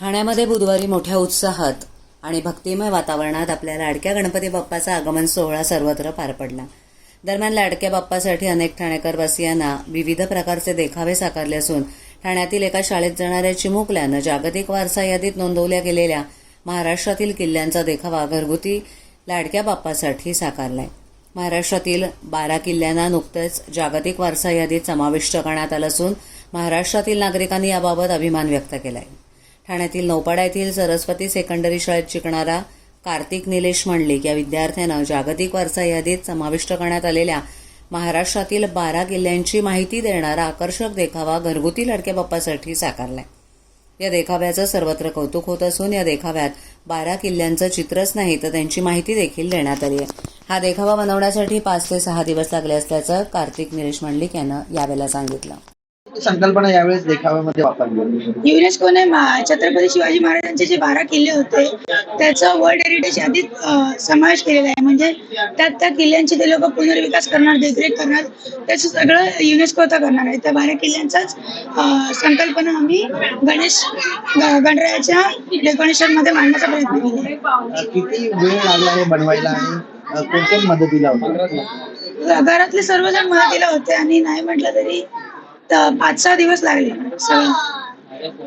ठाण्यामध्ये बुधवारी मोठ्या उत्साहात आणि भक्तिमय वातावरणात आपल्या लाडक्या गणपती बाप्पाचा आगमन सोहळा सर्वत्र पार पडला. दरम्यान लाडक्या बाप्पासाठी अनेक ठाणेकरवासियांना विविध प्रकारचे देखावे साकारले असून ठाण्यातील एका शाळेत जाणाऱ्या चिमुकल्यानं जागतिक वारसा यादीत नोंदवल्या गेलेल्या महाराष्ट्रातील किल्ल्यांचा देखावा घरगुती लाडक्या बाप्पासाठी साकारलाय. महाराष्ट्रातील बारा किल्ल्यांना नुकतेच जागतिक वारसा यादीत समाविष्ट करण्यात आलं असून महाराष्ट्रातील नागरिकांनी याबाबत अभिमान व्यक्त केला आहे ठाण्यातील नौपाडा येथील सरस्वती सेकंडरी शाळेत शिकणारा कार्तिक निलेश मंडलिक या विद्यार्थ्यानं जागतिक वारसा यादीत समाविष्ट करण्यात आलेल्या महाराष्ट्रातील बारा किल्ल्यांची माहिती देणारा आकर्षक देखावा घरगुती लाडक्या बाप्पासाठी साकारलाय. या देखाव्याचं सर्वत्र कौतुक होत असून या देखाव्यात बारा किल्ल्यांचं चित्रच नाही तर त्यांची माहिती देखील देण्यात आली आहे. हा देखावा बनवण्यासाठी पाच ते सहा दिवस लागले असल्याचं कार्तिक निलेश मंडलिक यानं यावेळेला सांगितलं. संकल्पना यावेळेस देखाव्यामध्ये वापरली युनेस्कोने छत्रपती शिवाजी महाराजांचे जे बारा किल्ले होते त्याचा वर्ल्ड हेरिटेज यादीत समावेश केलेला आहे. म्हणजे त्यात त्या किल्ल्यांची ते लोक पुनर्विकास करणार देखरेख करणार त्याचं सगळं युनेस्को आता करणार आहे. त्या बारा किल्ल्यांचाच संकल्पना आम्ही गणेश गणरायाच्या डेकोरेशनमध्ये मांडण्याचा प्रयत्न केला आहे. किती वेळ लागला हे बनवायला आणि कोणत्या मदतीला होतं? घरातले सर्वजण मदतीला होते आणि नाही म्हटलं तरी पाच सहा दिवस लागले. सगळं